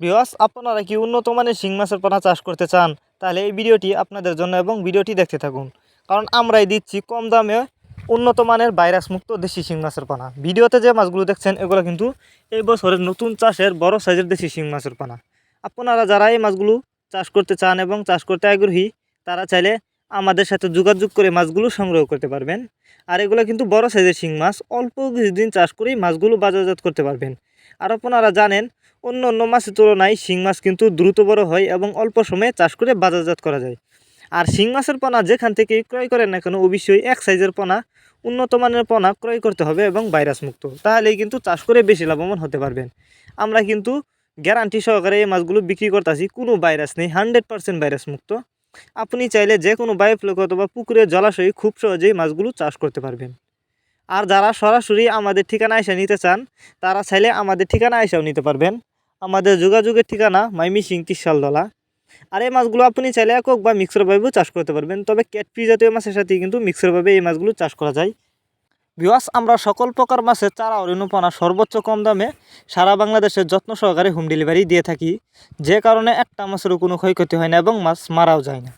ভিওয়াস আপনারা কি উন্নত মানের শিং মাছের পোনা চাষ করতে চান? তাহলে এই ভিডিওটি আপনাদের জন্য এবং ভিডিওটি দেখতে থাকুন। কারণ আমরাই দিচ্ছি কম দামে উন্নত মানের ভাইরাস মুক্ত দেশি শিং মাছের পানা। ভিডিওতে যে মাছগুলো দেখছেন, এগুলো কিন্তু এই বছরের নতুন চাষের বড় সাইজের দেশি শিং মাছের পানা। আপনারা যারা এই মাছগুলো চাষ করতে চান এবং চাষ করতে আগ্রহী, তারা চাইলে আমাদের সাথে যোগাযোগ করে মাছগুলো সংগ্রহ করতে পারবেন। আর এগুলো কিন্তু বড় সাইজের শিং মাছ, অল্প কিছুদিন চাষ করেই মাছগুলো বাজারজাত করতে পারবেন। আর আপনারা জানেন অন্য অন্য মাছের তুলনায় শিং মাছ কিন্তু দ্রুত বড় হয় এবং অল্প সময়ে চাষ করে বাজারজাত করা যায়। আর শিং মাছের পোনা যেখান থেকে ক্রয় করেন না কেন, অবশ্যই এক সাইজের পোনা, উন্নত মানের পোনা ক্রয় করতে হবে এবং ভাইরাস মুক্ত। তাহলেই কিন্তু চাষ করে বেশি লাভবান হতে পারবেন। আমরা কিন্তু গ্যারান্টি সহকারে এই মাছগুলো বিক্রি করতেছি, কোনো ভাইরাস নেই, হান্ড্রেড পার্সেন্ট ভাইরাস মুক্ত। আপনি চাইলে যে কোনো বায়োফ্লক অথবা পুকুরের জলাশয়ে খুব সহজেই মাছগুলো চাষ করতে পারবেন। আর যারা সরাসরি আমাদের ঠিকানা এসে নিতে চান, তারা চাইলে আমাদের ঠিকানা এসেও নিতে পারবেন। আমাদের যোগাযোগের ঠিকানা মাইমি সিং তিরশালদলা আর এই মাছগুলো আপনি চাইলে একক বা মিক্সরভাবেও চাষ করতে পারবেন, তবে ক্যাটফি জাতীয় মাছের সাথে কিন্তু মিক্সরভাবে এই মাছগুলো চাষ করা যায়। বিওয়াস আমরা সকল প্রকার মাছের চারা অরিনুপনা সর্বোচ্চ কম দামে সারা বাংলাদেশের যত্ন সহকারে হোম ডেলিভারি দিয়ে থাকি। যে কারণে একটা মাছেরও কোনো ক্ষয়ক্ষতি হয় না এবং মাছ মারাও যায় না।